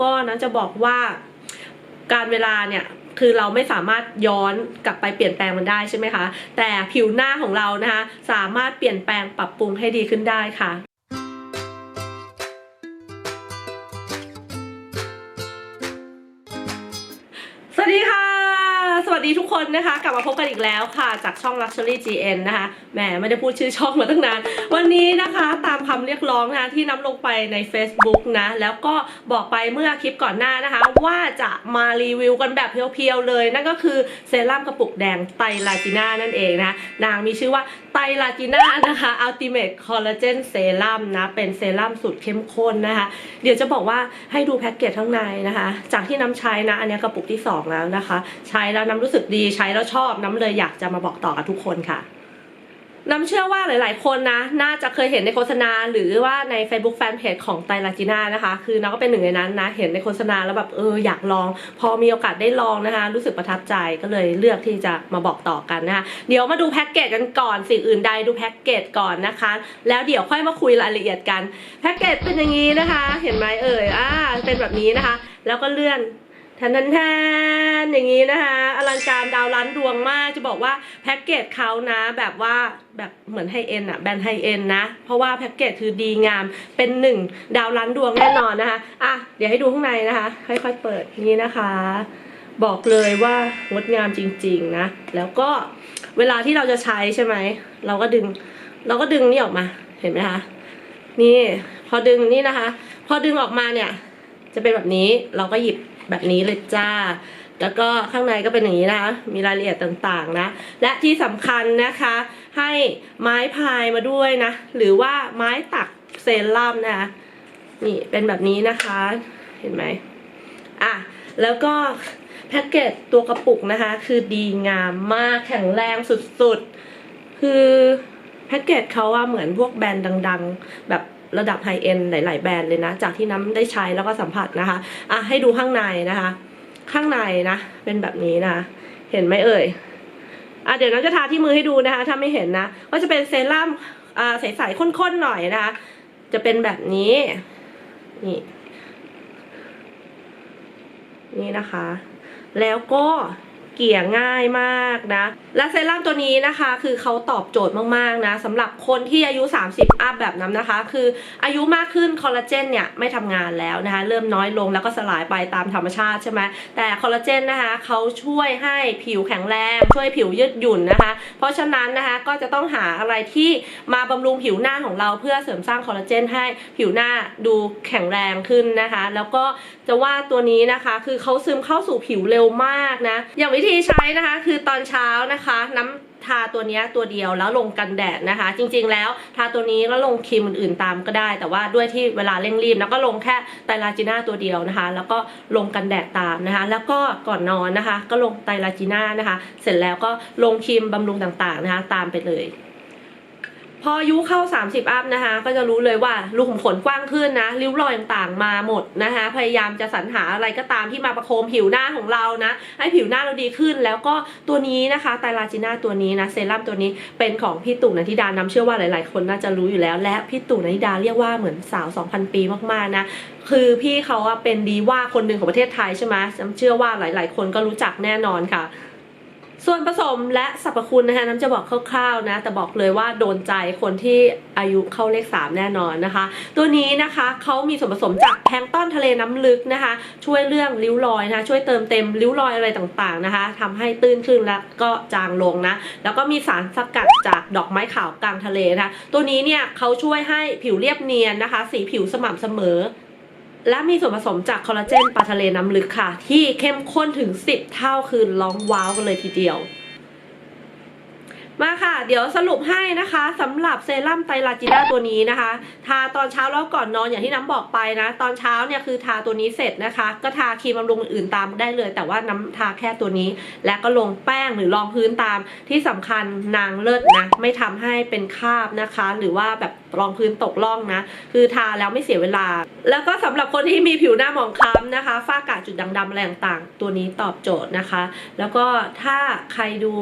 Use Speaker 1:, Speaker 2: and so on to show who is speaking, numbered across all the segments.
Speaker 1: ก็นั้นจะบอกว่าการเวลาเนี่ยคือเราไม่สามารถย้อนกลับไปเปลี่ยนแปลงมันได้ใช่ไหมคะ แต่ผิวหน้าของเรานะคะ สามารถเปลี่ยนแปลงปรับปรุงให้ดีขึ้นได้ค่ะ ดีทุกคนนะคะ กลับมาพบกันอีกแล้วค่ะ จากช่อง Luxury GN นะคะแหมไม่ได้พูดชื่อช่องมาตั้งนาน วันนี้นะคะตามคำเรียกร้องนะคะที่น้ำลงไปใน Facebook นะ แล้วก็บอกไปเมื่อคลิปก่อนหน้านะคะ ว่าจะมารีวิวกันแบบเพียวๆเลย นั่นก็คือเซรั่มกระปุกแดงไตลาจิน่านั่นเองนะ นางมีชื่อว่าไตลาจิน่านะคะ Ultimate Collagen Serum นะเป็นเซรั่มสูตรเข้มข้นนะคะ เดี๋ยวจะบอกว่าให้ดูแพ็กเกจข้างในนะคะ จากที่น้ำใช้นะ อันนี้กระปุกที่ 2 แล้วนะคะ ใช้แล้วน้ำรู้สึกดีใช้แล้วชอบน้ำเลยอยากจะมาบอกต่อกับทุกคนค่ะ น้ำเชื่อว่าหลาย ๆ คนนะ น่าจะเคยเห็นในโฆษณา หรือว่าใน Facebook Fanpage ของไตรลาจิน่านะคะ คือน้องก็เป็นหนึ่งในนั้นนะ เห็นในโฆษณาแล้วแบบเอออยากลอง พอมีโอกาสได้ลองนะคะ รู้สึกประทับใจก็เลยเลือกที่จะมาบอกต่อกันนะคะเดี๋ยวมาดูแพ็กเกจกันก่อนสิ่งอื่นใดดูแพ็กเกจก่อนนะคะ แล้วเดี๋ยวค่อยมาคุยรายละเอียดกันแพ็กเกจเป็นอย่างนี้นะคะ เห็นไหมเอ่ยอ่าเป็นแบบนี้นะคะ แล้วก็เลื่อน ทนแทนแทนอย่างนี้นะคะอลังการดาวล้านดวงมากจะบอกว่าแพ็กเกจเขานะแบบว่าแบบเหมือนไฮเอ็นอะแบรนด์ไฮเอ็นนะ เพราะว่าแพ็กเกจคือดีงามเป็นหนึ่งดาวล้านดวงแน่นอนนะคะอะเดี๋ยวให้ดูข้างในนะคะ ค่อยๆเปิดนี่นะคะ บอกเลยว่างดงามจริงๆนะ แล้วก็เวลาที่เราจะใช้ใช่ไหมเราก็ดึง เราก็ดึงนี่ออกมาเห็นไหมคะนี่พอดึงนี่นะคะ พอดึงออกมาเนี่ย จะเป็นแบบนี้เราก็หยิบแบบนี้เลยจ้า แล้วก็ข้างในก็เป็นอย่างนี้นะคะมีรายละเอียดต่างๆนะ และที่สำคัญนะคะ ให้ไม้พายมาด้วยนะ หรือว่าไม้ตักเซรั่มนะคะนี่เป็นแบบนี้นะคะ เห็นไหมอะแล้วก็แพ็กเกจตัวกระปุกนะคะ คือดีงามมากแข็งแรงสุดๆ คือแพ็กเกจเขาว่าเหมือนพวกแบรนด์ดัง ๆ แบบ ระดับไฮเอ็นหลาย ๆ แบรนด์เลยนะ จากที่น้ำได้ใช้แล้วก็สัมผัสนะคะอะให้ดูข้างในนะคะ ข้างในนะ เป็นแบบนี้นะ เห็นไหมเอ่ยอะเดี๋ยวน้องจะทาที่มือให้ดูนะคะ ถ้าไม่เห็นนะ ก็จะเป็นเซรั่มอ่าใสๆข้นๆหน่อยนะคะ จะเป็นแบบนี้ นี่ นี่นะคะ แล้วก็ เกี่ยง่ายมากนะ และเซรั่มตัวนี้นะคะ คือเขาตอบโจทย์มากๆนะสำหรับคนที่อายุ 30 อัพแบบนั้นนะคะ คืออายุมากขึ้นคอลลาเจนเนี่ยไม่ทำงานแล้วนะคะ เริ่มน้อยลงแล้วก็สลายไปตามธรรมชาติใช่ไหมแต่คอลลาเจนนะคะเขาช่วยให้ผิวแข็งแรงช่วยผิวยืดหยุ่นนะคะ เพราะฉะนั้นนะคะก็จะต้องหาอะไรที่มาบำรุงผิวหน้าของเราเพื่อเสริมสร้างคอลลาเจนให้ผิวหน้าดูแข็งแรงขึ้นนะคะ แล้วก็จะว่าตัวนี้นะคะ คือเขาซึมเข้าสู่ผิวเร็วมากนะอย่างวิธีใช้นะคะคือตอนเช้านะคะน้ำทาตัวนี้ตัวเดียวแล้วลงกันแดดนะคะ จริงๆแล้วทาตัวนี้แล้วลงครีมอื่นๆตามก็ได้ แต่ว่าด้วยที่เวลาเร่งรีบแล้วก็ลงแค่ไตรลาจีน่าตัวเดียวนะคะ แล้วก็ลงกันแดดตามนะคะ แล้วก็ก่อนนอนนะคะ ก็ลงไตรลาจีน่านะคะ เสร็จแล้วก็ลงครีมบำรุงต่างๆนะคะ ตามไปเลย พออายุเข้า 30 อัพนะคะ ก็จะรู้เลยว่ารูขุมขนกว้างขึ้นนะ ริ้วรอยต่างๆมาหมดนะคะ พยายามจะสรรหาอะไรก็ตามที่มาประโคมผิวหน้าของเรานะ ให้ผิวหน้าเราดีขึ้น แล้วก็ตัวนี้นะคะไตลาจิน่าตัวนี้นะเซรั่มตัวนี้เป็นของพี่ตู่นันทิดานำเชื่อว่าหลายๆ คนน่าจะรู้อยู่แล้ว และพี่ตู่นันทิดาเรียกว่าเหมือนสาว 2,000 ปีมากๆนะคือพี่เขาเป็นดีว่าคนหนึ่งของประเทศไทยใช่ไหมน้ำเชื่อว่าหลาย ๆ คนก็รู้จักแน่นอนค่ะ ส่วนผสมและสรรพคุณนะคะน้ำจะบอกคร่าวๆนะ แต่บอกเลยว่าโดนใจคนที่อายุเข้าเลข 3 แน่นอนนะคะ ตัวนี้นะคะเขามีส่วนผสมจากแพลงต้นทะเลน้ำลึกนะคะ ช่วยเรื่องริ้วรอยนะะช่วยเติมเต็มริ้วรอยอะไรต่างๆนะคะทำให้ตื้นขึ้นแล้วก็จางลงนะ แล้วก็มีสารสกัดจากดอกไม้ขาวกลางทะเลนะคะ ตัวนี้เนี่ยเขาช่วยให้ผิวเรียบเนียนนะคะ สีผิวสม่ำเสมอ และมีส่วนผสมจากคอลลาเจนปลาทะเลน้ำลึกค่ะ ที่เข้มข้นถึง 10 เท่าคือร้องว้าวกันเลยทีเดียว มาค่ะ เดี๋ยวสรุปให้นะคะสำหรับเซรั่มไตรลาจิน่าตัวนี้นะคะ ทาตอนเช้าแล้วก่อนนอนอย่างที่น้ำบอกไปนะ ตอนเช้าเนี่ยคือทาตัวนี้เสร็จนะคะ ก็ทาครีมบำรุงอื่นตามได้เลย แต่ว่าน้ำทาแค่ตัวนี้ และก็ลงแป้งหรือรองพื้นตามที่สำคัญนางเลิศนะไม่ทำให้เป็นคราบนะคะ หรือว่าแบบ รองพื้นตกล่องนะ คือทาแล้วไม่เสียเวลา แล้วก็สำหรับคนที่มีผิวหน้าหมองคล้ำนะคะ ฝ้ากระจุดด่างดำอะไรต่างๆ ตัวนี้ตอบโจทย์นะคะ แล้วก็ถ้าใครดู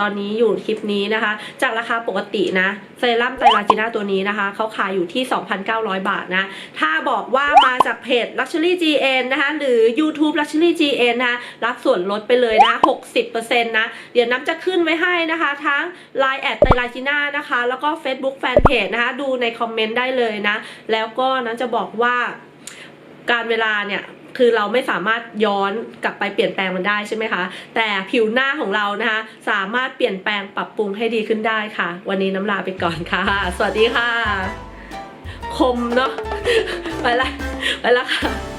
Speaker 1: ตอนนี้อยู่คลิปนี้นะคะ จากราคาปกตินะเซรั่มไตรลาจีน่าตัวนี้นะคะเขาขายอยู่ที่ 2,900 บาทนะ ถ้าบอกว่ามาจากเพจ Luxury GN นะคะ หรือ YouTube Luxury GN นะคะรับส่วนลดไปเลยนะ 60%นะ เดี๋ยวน้ำจะขึ้นไว้ให้นะคะ ทั้ง Line แอดไตรลาจีน่านะคะ แล้วก็ Facebook Fanpage นะคะ ดูในคอมเมนต์ได้เลยนะ แล้วก็น้นจะบอกว่าการเวลาเนี่ยคือเราไม่สามารถย้อนกลับไปเปลี่ยนแปลงมันได้ใช่ไหมคะ แต่ผิวหน้าของเรานะคะ สามารถเปลี่ยนแปลงปรับปรุงให้ดีขึ้นได้ค่ะ วันนี้น้ำลาไปก่อนค่ะ สวัสดีค่ะ คมเนาะไปละไปละค่ะ